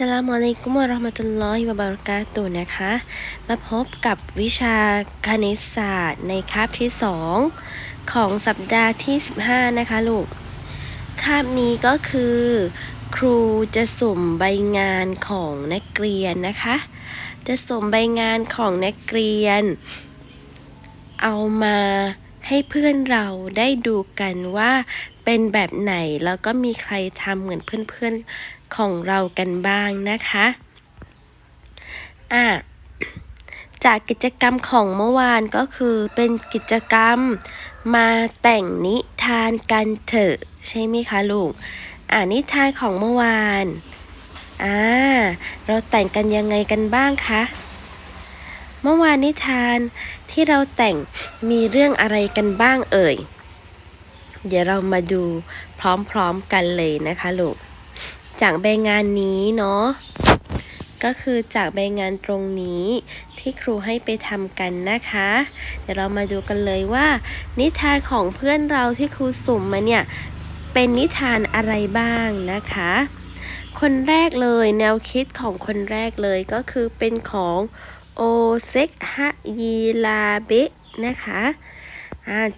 สลามอะลัยกุมวะเราะห์มะตุลลอฮิวะบะเระกาตุนะคะ มาพบกับวิชาคณิตศาสตร์ในคาบที่ 2 ของสัปดาห์ที่ 15 นะคะลูก คาบนี้ก็คือ ครูจะสุ่มใบงานของนักเรียนนะคะ จะสุ่มใบงานของนักเรียน เอามาให้เพื่อนเราได้ดูกันว่าเป็นแบบไหนแล้วก็มีใครทำเหมือนเพื่อนๆ ของเรากันบ้างนะคะอะจากกิจกรรมของเมื่อวานก็คือเป็นกิจกรรมมาแต่งนิทานกันเถอะ ใช่ไหมคะลูก อ่านิทานของเมื่อวานอ่าเราแต่งกันยังไงกันบ้างคะ เมื่อวานนิทานที่เราแต่งมีเรื่องอะไรกันบ้างเอ่ย เดี๋ยวเรามาดูพร้อมๆกันเลยนะคะลูก จากใบงานนี้เนาะก็คือจากใบงานตรงนี้ที่ครูให้ไปทำกันนะคะ เดี๋ยวเรามาดูกันเลยว่า นิทานของเพื่อนเราที่ครูสุ่มมาเนี่ย เป็นนิทานอะไรบ้างนะคะ คนแรกเลยแนวคิดของคนแรกเลยก็คือเป็นของโอเซกฮะยีลาเบะนะคะ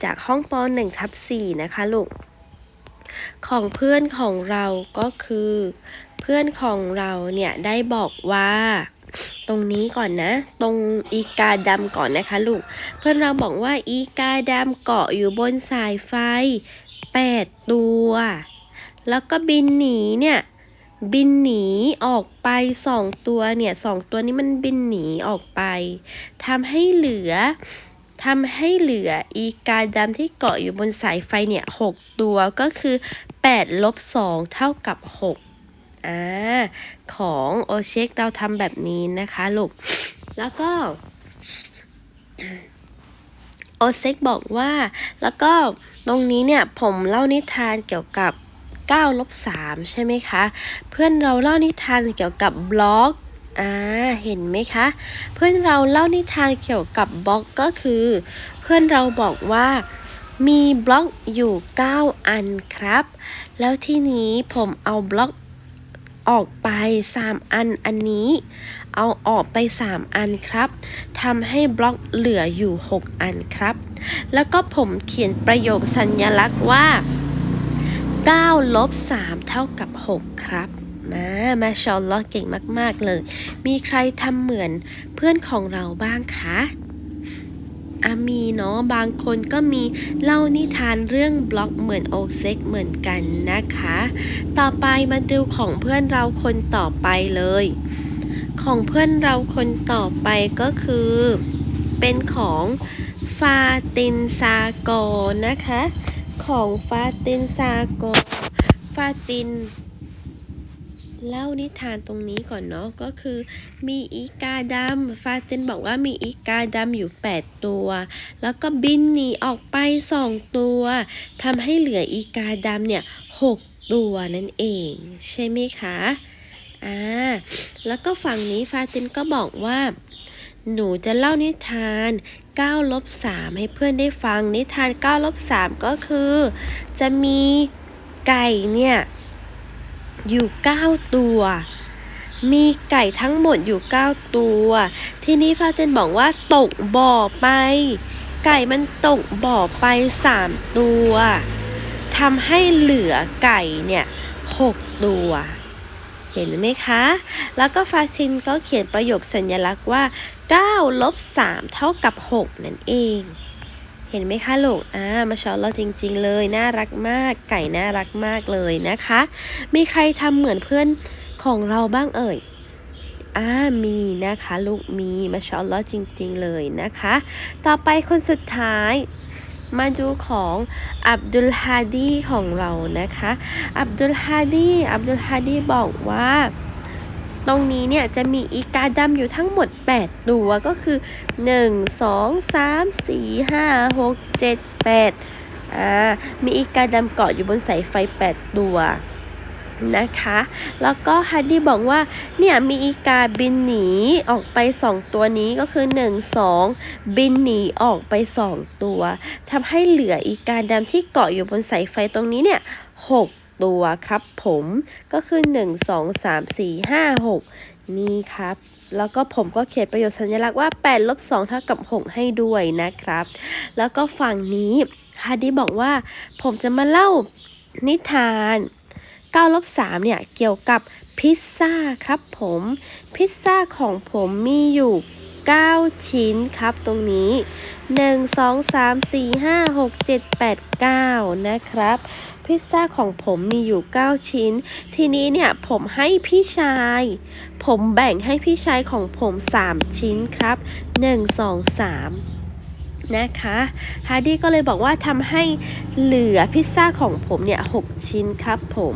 จากห้องป .1 ทับ4นะคะลูก ของเพื่อนของเราก็คือ เพื่อนของเราเนี่ยได้บอกว่าตรงนี้ก่อนนะ ตรงอีกาดำก่อนนะคะลูก เพื่อนเราบอกว่าอีกาดำเกาะอยู่บนสายไฟ8ตัว แล้วก็บินหนีเนี่ย บินหนีออกไปสองตัวเนี่ยสองตัวนี้มันบินหนีออกไปทำให้เหลือ ทำให้เหลืออีกาดำที่เกาะอยู่บนสายไฟเนี่ยหกตัวก็คือ8ลบ2เท่ากับ6อ่าของโอเช็คเราทำแบบนี้นะคะลูก แล้วก็โอเซ็กบอกว่า แล้วก็ตรงนี้เนี่ยผมเล่านิทานเกี่ยวกับ9ลบ3ใช่ไหมคะ เพื่อนเราเล่านิทานเกี่ยวกับบล็อก อ่า เห็นไหมคะ เพื่อนเราเล่านิทานเกี่ยวกับบล็อกก็คือ เพื่อนเราบอกว่า มีบล็อกอยู่ 9 อันครับ แล้วที่นี้ผมเอาบล็อกออกไป 3 อันอันนี้ เอาออกไป 3 อันครับทำให้บล็อกเหลืออยู่ 6 อันครับ แล้วก็ผมเขียนประโยคสัญลักษณ์ว่า9ลบ3เท่ากับ 6 ครับ มามาชอลลอฮ์เก่งมาก ๆ เลย มีใครทำเหมือนเพื่อนของเราบ้างคะอามีเนาะบางคนก็มีเล่านิทานเรื่องบล็อกเหมือนโอเซ็กเหมือนกันนะคะ ต่อไปมาดูของเพื่อนเราคนต่อไปเลย ของเพื่อนเราคนต่อไปก็คือ เป็นของฟาตินซาโกนะคะ ของฟาตินซาโกฟาติน เล่านิทานตรงนี้ก่อนเนาะก็คือมีอีกาดำฟาตินบอกว่ามีอีกาดำอยู่ 8 ตัว แล้วก็บินหนีออกไป 2 ตัวทำให้เหลืออีกาดำเนี่ย 6 ตัวนั่นเอง ใช่ไหมคะ อ่า แล้วก็ฝั่งนี้ฟาตินก็บอกว่า หนูจะเล่านิทาน9ลบ3ให้เพื่อนได้ฟังนิทาน9ลบ3ก็คือ จะมีไก่เนี่ย อยู่ 9 ตัว มีไก่ทั้งหมดอยู่ 9 ตัว ทีนี้ฟาเตนบอกว่าตกบ่อไป ไก่มันตกบ่อไป 3 ตัวทำให้เหลือไก่เนี่ย 6 ตัว เห็นไหมคะ แล้วก็ฟาตินก็เขียนประโยคสัญลักษณ์ว่า9ลบ3เท่ากับ 6 นั่นเอง เห็นไหมคะลูก อ่า มาชอเราจริง ๆ เลย น่ารักมาก ไก่น่ารักมากเลยนะคะ มีใครทำเหมือนเพื่อนของเราบ้างเอ่ย อ่า มีนะคะ ลูก มีมาชอเราจริง ๆ เลยนะคะ ต่อไปคนสุดท้าย มาดูของอับดุลฮาดีของเรานะคะ อับดุลฮาดี อับดุลฮาดีบอกว่า ตรงนี้เนี่ยจะมีอีกาดำอยู่ทั้งหมด 8 ตัวก็คือ 1 2 3 4 5 6 7 8อ่ามีอีกาดำเกาะอยู่บนสายไฟ 8 ตัวนะคะ แล้วก็ฮัดดี้บอกว่า เนี่ยมีอีกาบินหนีออกไป 2 ตัวนี้ก็คือ 1 2 บินหนีออกไป 2 ตัวทำให้เหลืออีกาดำที่เกาะอยู่บนสายไฟตรงนี้เนี่ย6 ตัวครับผมก็คือ 1 2 3 4 5 6 นี่ครับ แล้วก็ผมก็เขียนประโยชน์สัญลักษณ์ว่า8ลบ2เท่ากับ 6 ให้ด้วยนะครับ แล้วก็ฝั่งนี้ฮาดีบอกว่า ผมจะมาเล่านิทาน9ลบ3เนี่ย เกี่ยวกับพิซซ่าครับผม พิซซ่าของผมมีอยู่ 9 ชิ้นครับตรงนี้ 1 2 3 4 5 6 7 8 9 นะครับ พิซซ่าของผมมีอยู่ 9 ชิ้น ทีนี้เนี่ยผมให้พี่ชาย ผมแบ่งให้พี่ชายของผม 3 ชิ้นครับ 1 2 3นะคะฮาร์ดี้ก็เลยบอกว่าทำให้เหลือพิซซ่าของผมเนี่ย 6 ชิ้นครับผม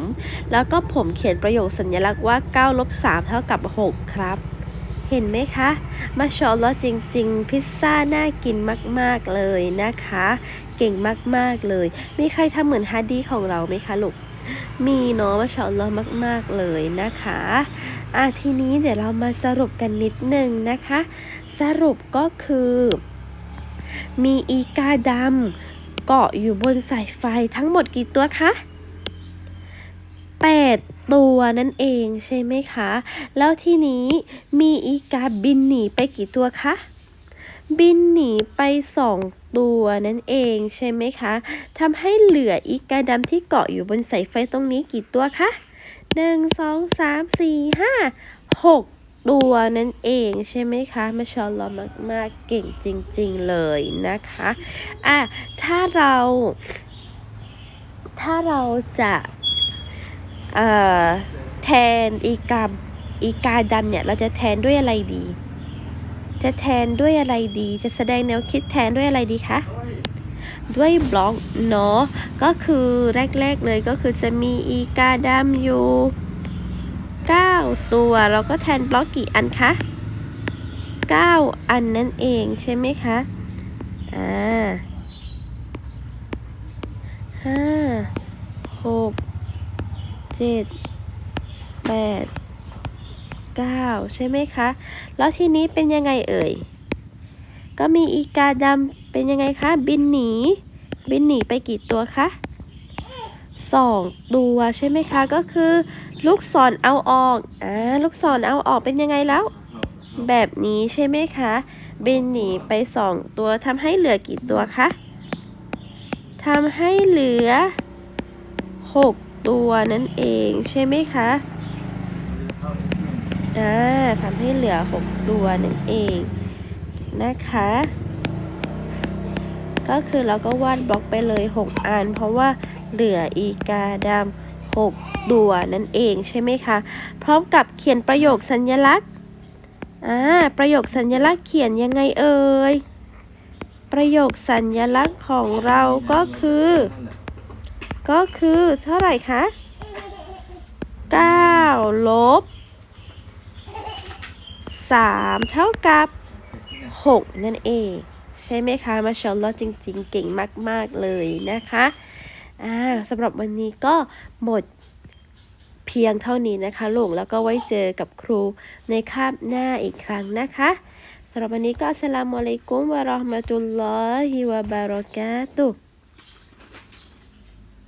แล้วก็ผมเขียนประโยคสัญลักษณ์ว่า 9 ลบ 3 เท่ากับ 6 ครับ เห็นไหมคะ มาชอลแล้วจริง ๆ พิซซ่าน่ากินมาก ๆ เลยนะคะ เก่งมากๆเลย มีใครทำเหมือนฮาร์ดดี้ของเราไหมคะลูกมีเนาะมาชอลแล้วมาก ๆ เลยนะคะอะทีนี้เดี๋ยวเรามาสรุปกันนิดนึงนะคะ สรุปก็คือ มีอีกาดำเกาะอยู่บนสายไฟทั้งหมดกี่ตัวคะ8 ตัวนั่นเองใช่ไหมคะ แล้วทีนี้มีอีกาบินหนีไปกี่ตัวคะ บินหนีไป2ตัวนั่นเองใช่ไหมคะทำให้เหลืออีกาดำที่เกาะอยู่บนสายไฟตรงนี้กี่ตัวคะหนึ่งสองสามสี่ห้าหกตัวนั่นเองใช่ไหมคะมาชอลอมากๆเก่งจริง ๆเลยนะคะอะถ้าเรา ถ้าเราจะเอ่อแทนอีกาอีกาดำเนี่ย เราจะแทนด้วยอะไรดี จะแทนด้วยอะไรดี จะแสดงแนวคิดแทนด้วยอะไรดีคะด้วยบล็อกเนาะก็คือแรก ๆ เลยก็คือจะมีอีกาดำอยู่9 ตัวเราก็แทนบล็อกกี่อันคะ 9 อันนั่นเองใช่ไหมคะอ่าห้าหกเจ็ดแปด เก้าใช่ไหมคะ แล้วทีนี้เป็นยังไงเอ่ย ก็มีอีกาดำเป็นยังไงคะ บินหนี บินหนีไปกี่ตัวคะสองตัวใช่ไหมคะ ก็คือ ลูกศรเอาออก อ่า ลูกศรเอาออกเป็นยังไงแล้ว แบบนี้ใช่ไหมคะ บินหนีไปสองตัวทำให้เหลือกี่ตัวคะทำให้เหลือหกตัวนั่นเองใช่ไหมคะ อ่าทำให้เหลือ 6 ตัวนั่นเองนะคะ ก็คือเราก็วาดบล็อกไปเลย 6 อัน เพราะว่าเหลืออีกาดำ6ตัวนั่นเองใช่ไหมคะ พร้อมกับเขียนประโยคสัญลักษณ์อ่าประโยคสัญลักษณ์เขียนยังไงเอ่ย ประโยคสัญลักษณ์ของเราก็คือ ก็คือเท่าไหร่คะ9ลบ 3 เท่ากับ 6 นั่นเอง ใช่ไหมคะมาชอลลอจริงๆ เก่งมาก ๆ เลยนะคะอ่าสำหรับวันนี้ก็หมดเพียงเท่านี้นะคะลูกแล้วก็ไว้เจอกับครูในคาบหน้าอีกครั้งนะคะสำหรับวันนี้ก็อัสลามุอะลัยกุมวะราะห์มะตุลลอฮิวะบารอกาตุ